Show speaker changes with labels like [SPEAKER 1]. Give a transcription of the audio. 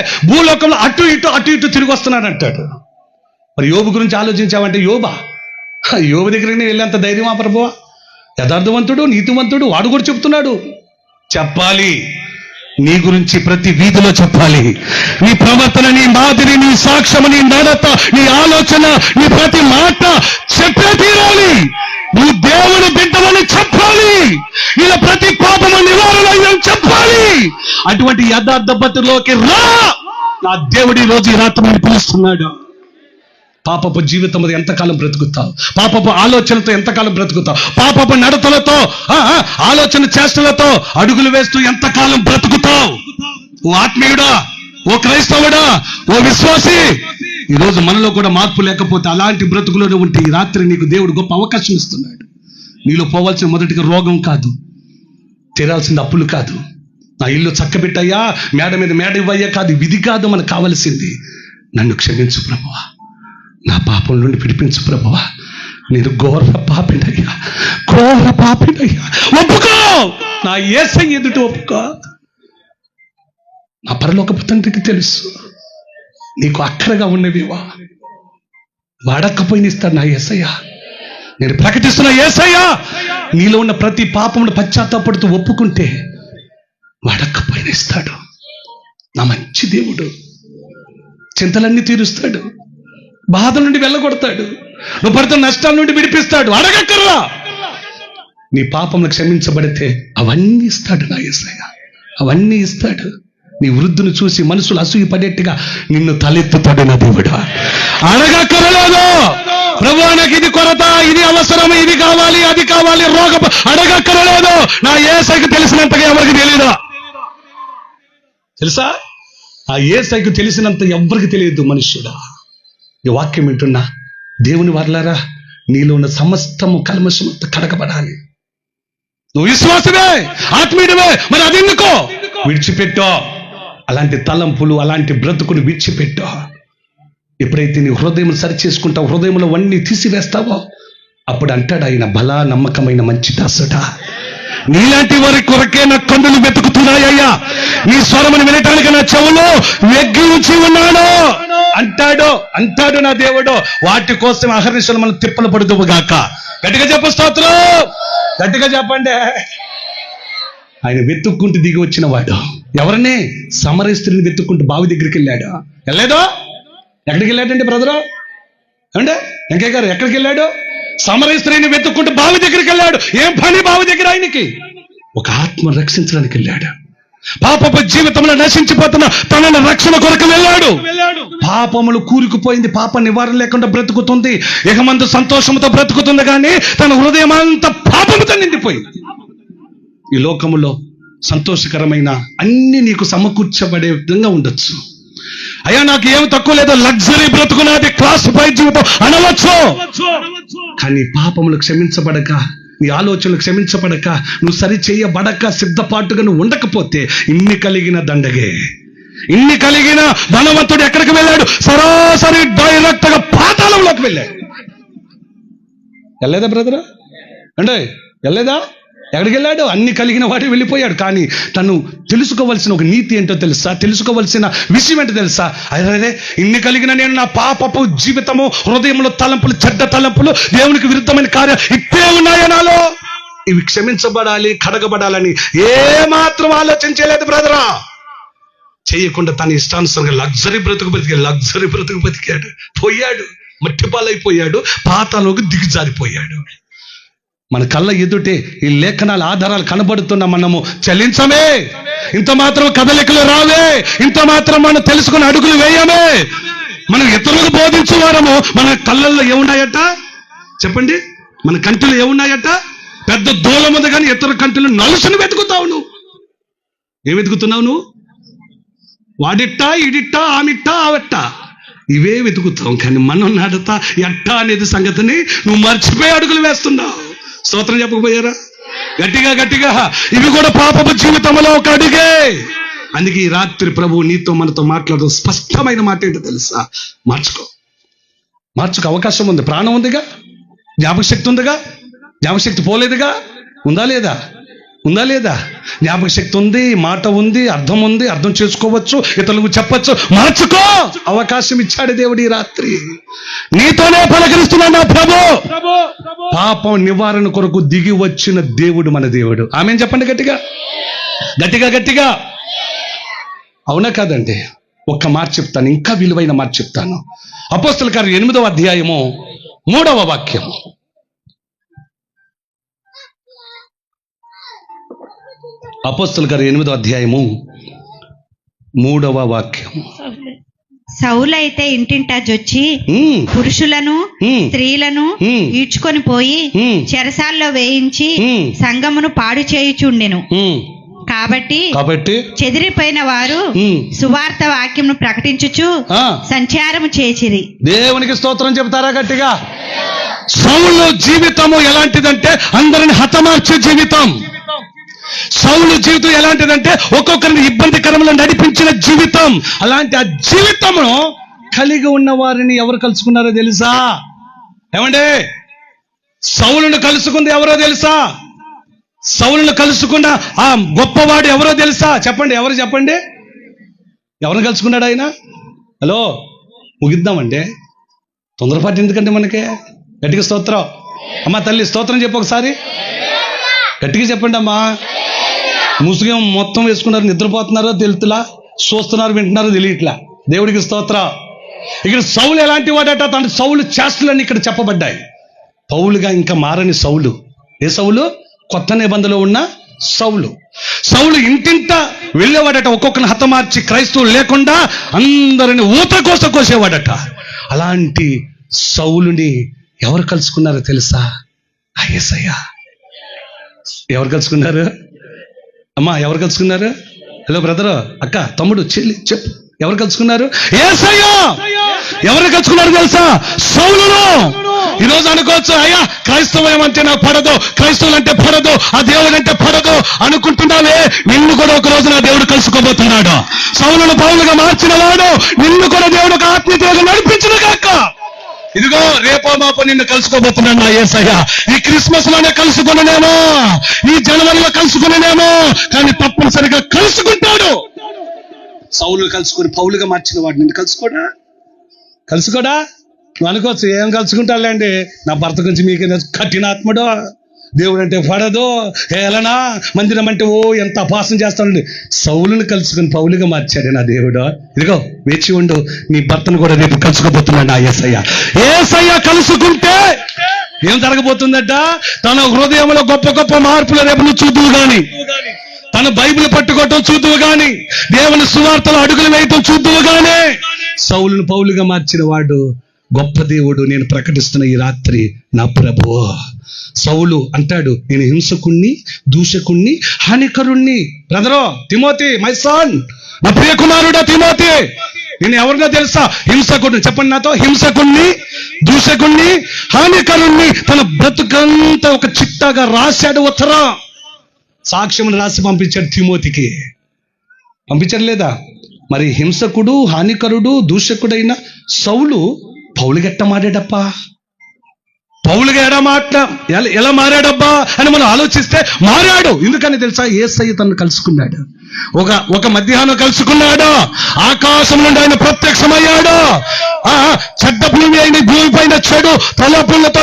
[SPEAKER 1] భూలోకంలో అటు ఇటు అటు ఇటు తిరిగి వస్తున్నాడు అంటాడు. మరి యోబు గురించి ఆలోచించావంటే యోబా? యోబు దగ్గరికి వెళ్ళేంత ధైర్యమా ప్రభువా? యథార్థవంతుడు నీతివంతుడు వాడు కూడా చెప్తున్నాడు. చెప్పాలి. నీ గురించి ప్రతి వీధిలో చెప్పాలి. నీ ప్రవర్తన నీ మాదిరి నీ సాక్ష్యము నీ నడత నీ ఆలోచన నీ ప్రతి మాట చెప్పే తీరాలి. నీ దేవుని బిడ్డమని చెప్పాలి ఇలా ప్రతి పాపము నివారణ అయ్యని చెప్పాలి అటువంటి యథార్థ బతులోకి రా. నా దేవుడి రోజు ఈ రాత్రి పిలుస్తున్నాడు. పాపపు జీవితం అది ఎంతకాలం బ్రతుకుతావు? పాపపు ఆలోచనతో ఎంతకాలం బ్రతుకుతావు? పాపపు నడతలతో ఆ, ఆలోచన చేష్టలతో అడుగులు వేస్తూ ఎంతకాలం బ్రతుకుతావు? ఓ ఆత్మీయుడా ఓ క్రైస్తవుడా ఓ విశ్వాసి ఈ రోజు మనలో కూడా మార్పు లేకపోతే అలాంటి బ్రతుకులోనే ఉంటే ఈ రాత్రి నీకు దేవుడు గొప్ప అవకాశం ఇస్తున్నాడు. నీలో పోవాల్సిన మొదటిగా రోగం కాదు. తీరాల్సింది అప్పులు కాదు. నా ఇల్లు చక్కబెట్టయ్యా మేడ మీద మేడ ఇవ్వయ్యా కాదు విధి కాదు మనకు కావలసింది. నన్ను క్షమించు ప్రభువా. నా పాపం నుండి విడిపించు ప్రభువా. నేను ఘోర పాపినయ్యా. ఘోర పాపినయ్యా. ఒప్పుకో! నా ఏసై ఎదుట ఒప్పుకో. నా పరలోకపు తండ్రికి తెలుసు. నీకు అక్కరగా ఉన్నవివా. వాడకపోయిన ఇస్తాడు నా ఏసయ్యా. నేను ప్రకటిస్తున్న ఏసయ్యా నీలో ఉన్న ప్రతి పాపమును పశ్చాత్తాపడుతూ ఒప్పుకుంటే వాడకపోయిన ఇస్తాడు. నా మంచి దేవుడు. చింతలన్నీ తీరుస్తాడు. బాధ నుండి వెళ్ళగొడతాడు. నువ్వు పడుతున్న నష్టాల నుండి విడిపిస్తాడు. అడగక్కర్లా. నీ పాపములు క్షమించబడితే అవన్నీ ఇస్తాడు నా ఏసయ్య. అవన్నీ ఇస్తాడు. నీ వృద్ధుని చూసి మనసులు అసూయ పడేట్టుగా నిన్ను తలెత్తుతాడు నా దేవుడు. అడగక్కరలేదు. ప్రభు నాకు ఇది కొరత ఇది అవసరం ఇది కావాలి అది కావాలి. రోగ అడగక్కరలేదు. నా ఏసైకి తెలిసినంతగా ఎవరికి తెలియదు తెలుసా? ఆ ఏసైకు తెలిసినంత ఎవరికి తెలియదు మనుష్యుడా. ఈ వాక్యం వింటున్నా? దేవుని వర్లారా నీలో ఉన్న సమస్తము కల్మషమంతా కడగబడాలి. నువ్వు విశ్వాసమే ఆత్మీయుడమే మరి అది ఎందుకో విడిచిపెట్టో. అలాంటి తలంపులు అలాంటి బ్రతుకును విడిచిపెట్టో. ఎప్పుడైతే నీ హృదయం సరిచేసుకుంటావు హృదయంలో అన్నీ తీసివేస్తావో అప్పుడు అంటాడు ఆయన బలా నమ్మకమైన మంచి దాసుడా నీలాంటి వారి కొరకే నా కన్నులు వెతుకుతున్నాయ్యా నీ స్వరమును వినటానికి నా చెవులు వెగ్గించి ఉన్నాను. అంటాడు అంటాడు నా దేవుడు వాటి కోసం అహర్నిశలు మనం తిప్పలు పడుతువు గాక. గట్టిగా చెప్పు స్తోత్రం. గట్టిగా చెప్పండి. ఆయన వెతుక్కుంటూ దిగి వచ్చిన వాడు. ఎవరిని? సమర వెతుక్కుంటూ బావి దగ్గరికి వెళ్ళాడు. వెళ్ళలేదో? ఎక్కడికి వెళ్ళాడండి బ్రదరు? అంటే వెంకయ్య గారు ఎక్కడికి వెళ్ళాడు? సమర స్త్రీని వెతుక్కుంటూ బావి దగ్గరికి వెళ్ళాడు. ఏం పని బావి దగ్గర ఆయనకి? ఒక ఆత్మ రక్షించడానికి వెళ్ళాడు. పాపపు జీవితంలో నశించిపోతున్న తనను రక్షణ కొరకు వెళ్ళాడు. పాపములు కూరుకుపోయింది పాప నివారణ లేకుండా బ్రతుకుతుంది ఇకమందు సంతోషంతో బ్రతుకుతుంది కానీ తన హృదయం అంతా పాపముతో నిండిపోయింది. ఈ లోకములో సంతోషకరమైన అన్ని నీకు సమకూర్చబడే విధంగా ఉండొచ్చు. అయ్యా నాకు ఏం తక్కువ లేదో. లగ్జరీ బ్రతుకున్నది క్లాస్ పై జీవితం. అనవచ్చు. కానీ పాపములు క్షమించబడక నీ ఆలోచనలు క్షమించబడక నువ్వు సరి చేయబడక సిద్ధపాటుగా నువ్వు ఉండకపోతే ఇన్ని కలిగిన దండగే. ఇన్ని కలిగిన ధనవంతుడు ఎక్కడికి వెళ్ళాడు? సరాసరి డైరెక్ట్గా పాతాళంలోకి వెళ్ళాడు. వెళ్ళలేదా బ్రదరా అంటే వెళ్ళలేదా? ఎక్కడికి వెళ్ళాడు అన్ని కలిగిన వాటి వెళ్ళిపోయాడు. కానీ తను తెలుసుకోవలసిన ఒక నీతి ఏంటో తెలుసా? తెలుసుకోవలసిన విషయం ఏంటో తెలుసా? అదే ఇన్ని కలిగిన నేను నా పాపపు జీవితము హృదయంలో తలంపులు చెడ్డ తలంపులు దేవునికి విరుద్ధమైన కార్యం ఇట్టే ఉన్నాయో నాలో. ఇవి క్షమించబడాలి కడగబడాలని ఏ మాత్రం ఆలోచించలేదు బ్రదరా. చేయకుండా తన ఇష్టానుసారంగా లగ్జరీ బ్రతుకు బతికాడు లగ్జరీ బ్రతుకు బతికాడు పోయాడు మట్టిపాలైపోయాడు పాతాలోకి దిగజారిపోయాడు మన కళ్ళ ఎదుటే ఈ లేఖనాల ఆధారాలు కనబడుతున్న మనము చలించమే ఇంత మాత్రం కదలికలు రావే. ఇంత మాత్రం మనం తెలుసుకుని అడుగులు వేయమే. మనం ఇతరులకు బోధించు వారము మన కళ్ళల్లో ఏమున్నాయట? చెప్పండి. మన కంటిలో ఏమున్నాయట? పెద్ద దూలం ఉంది కానీ ఇతర కంటిలో నలుసును వెతుకుతావు నువ్వు. ఏం వెతుకుతున్నావు నువ్వు? వాడిట్టా ఇడిట్టా ఆమిట్టా ఆవట్టా? ఇవే వెతుకుతాం కానీ మనం నడతా ఎట్టా అనేది సంగతిని నువ్వు మర్చిపోయి అడుగులు వేస్తున్నావు. స్తోత్రం చెప్పకపోయారా? గట్టిగా గట్టిగా. ఇవి కూడా పాపపు జీవితంలో ఒక అడిగే. అందుకే ఈ రాత్రి ప్రభు నీతో మనతో మాట్లాడుతూ స్పష్టమైన మాట ఏంటో తెలుసా? మార్చుకో. మార్చుకో. అవకాశం ఉంది. ప్రాణం ఉందిగా? జ్ఞాపకశక్తి ఉందిగా? జ్ఞాపకశక్తి పోలేదుగా? ఉందా లేదా? ఉందా లేదా? జ్ఞాపక శక్తి ఉంది మాట ఉంది అర్థం ఉంది అర్థం చేసుకోవచ్చు ఇతరులకు చెప్పచ్చు. మార్చుకో! అవకాశం ఇచ్చాడు దేవుడు ఈ రాత్రి. నీతోనే పలకరిస్తున్నాడు నా ప్రభు. పాపం నివారణ కొరకు దిగి వచ్చిన దేవుడు మన దేవుడు. ఆమె చెప్పండి గట్టిగా? గట్టిగా గట్టిగా. అవునా కాదండి? ఒక్క మాట చెప్తాను ఇంకా విలువైన మాట చెప్తాను. అపోస్తల గారు ఎనిమిదవ అధ్యాయము మూడవ వాక్యం అపోస్తల గారు ఎనిమిదవ అధ్యాయము మూడవ వాక్యం.
[SPEAKER 2] సౌలైతే ఇంటింటా జొచ్చి పురుషులను స్త్రీలను ఈడ్చుకొని పోయి చెరసాల్లో వేయించి సంగమును పాడు చేయుచుండెను. కాబట్టి
[SPEAKER 1] కాబట్టి
[SPEAKER 2] చెదిరిపోయిన వారు సువార్త వాక్యమును ప్రకటించుచు
[SPEAKER 1] ఆ,
[SPEAKER 2] సంచారము చేసిరి
[SPEAKER 1] దేవునికి స్తోత్రం చెప్తారా గట్టిగా? సౌలు జీవితము ఎలాంటిదంటే అందరిని హతమార్చే జీవితం. సౌలు జీవితం ఎలాంటిదంటే ఒక్కొక్కరిని ఇబ్బందికరంలో నడిపించిన జీవితం. అలాంటి ఆ జీవితమును కలిగి ఉన్న వారిని ఎవరు కలుసుకున్నారో తెలుసా? ఏమండి? సౌలును కలుసుకుంది ఎవరో తెలుసా? సౌలును కలుసుకున్న ఆ గొప్పవాడు ఎవరో తెలుసా? చెప్పండి ఎవరు చెప్పండి? ఎవరిని కలుసుకున్నాడు ఆయన? హలో ముగిద్దామండి. తొందరపాటు ఎందుకంటే మనకి? గట్టిగా స్తోత్రం. అమ్మా తల్లి స్తోత్రం చెప్పు ఒకసారి. గట్టిగా చెప్పండి అమ్మా ముసుగం మొత్తం వేసుకున్నారు నిద్రపోతున్నారో తెలుతులా? చూస్తున్నారు వింటున్నారో తెలియట్లా? దేవుడికి స్తోత్ర. ఇక్కడ సౌలు ఎలాంటి వాడట? తన సౌలు చేస్తులని ఇక్కడ చెప్పబడ్డాయి. పౌలుగా ఇంకా మారని సౌలు. ఏ సౌలు? కొత్త నిబంధనలో ఉన్న సౌలు. సౌలు ఇంటింట వెళ్ళేవాడట ఒక్కొక్కరిని హతమార్చి క్రైస్తవులు లేకుండా అందరిని ఊత కోస కోసేవాడట. అలాంటి సౌలుని ఎవరు కలుసుకున్నారో తెలుసా? అయ్యసయ్యా ఎవరు కలుసుకున్నారు? అమ్మా ఎవరు కలుసుకున్నారు? హలో బ్రదర్ అక్క తమ్ముడు చెల్లి చెప్పు ఎవరు కలుసుకున్నారు? ఏసయ్యా! ఎవరు కలుసుకున్నారు తెలుసా? సౌలును. ఈ రోజు అనుకోవచ్చు అయ్యా క్రైస్తవం అంటే నాకు పడదు క్రైస్తవులు అంటే పడదు ఆ దేవుడు అంటే పడదు అనుకుంటున్నావే నిన్ను కూడా ఒక రోజు నా దేవుడు కలుసుకోబోతున్నాడు. సౌలును పౌలుగా మార్చిన వాడు నిన్ను కూడా దేవుడు ఒక ఆత్మీయతగా నడిపించిన ఇదిగో రేపో మాపో నిన్ను కలుసుకోబోతున్నాను నా ఏసయ్య. ఈ క్రిస్మస్లోనే కలుసుకున్నానేమో ఈ జనవరిలో కలుసుకున్నానేమో కానీ తప్పనిసరిగా కలుసుకుంటాడు. సౌలు కలుసుకొని పౌలుగా మార్చిన వాడు నిన్ను కలుసుకోడా? కలుసుకోడా? నువ్వు అనుకోవచ్చు ఏం కలుసుకుంటారులేండి నా భర్త గురించి మీకు కఠినాత్ముడో? దేవుడు అంటే పడదు ఏలనా మందిరం అంటే ఓ ఎంత అపాసం చేస్తానండి సౌలుని కలుసుకుని పౌలుగా మార్చాడు నా దేవుడు. ఇదిగో వేచి ఉండు. నీ భర్తను కూడా రేపు కలుసుకోబోతున్నాడు నా ఏసయ్య. ఏసయ్య కలుసుకుంటే ఏం జరగబోతుందట? తన హృదయంలో గొప్ప గొప్ప మార్పులు రేపు నువ్వు చూద్దువు కానీ తన బైబిల్ పట్టుకోవటం చూద్దువు గాని దేవుని సువార్తలు అడుగులు వేయటం చూద్దువు కానీ సౌలును పౌలుగా మార్చిన వాడు గొప్ప దేవుడు నేను ప్రకటిస్తున్న ఈ రాత్రి నా ప్రభు సౌలు అంటాడు నేను హింసకుణ్ణి దూషకుణ్ణి హానికరుణ్ణి. బ్రదరో తిమోతి మై సాన్ నా ప్రియ కుమారుడా తిమోతి. నేను ఎవరినో తెలుసా? హింసకుడిని చెప్పండి నాతో హింసకుణ్ణి దూషకుణ్ణి హానికరుణ్ణి. తన బ్రతుకంతా ఒక చిట్టాగా రాశాడు ఉత్తరం సాక్ష్యం రాసి పంపించాడు తిమోతికి. పంపించాడు లేదా? మరి హింసకుడు హానికరుడు దూషకుడైన సౌలు పౌలు గట్ట మారాడప్పా పౌలుగా ఎడా మాట ఎలా ఎలా మారాడబ్బా అని మనం ఆలోచిస్తే మారాడు. ఎందుకని తెలుసా? ఏసయ్య తను కలుసుకున్నాడు. ఒక ఒక మధ్యాహ్నం కలుసుకున్నాడు. ఆకాశం నుండి ఆయన ప్రత్యక్షమయ్యాడు. చెడ్డ భూమి అయిన భూమి పైన చెడు తలపులతో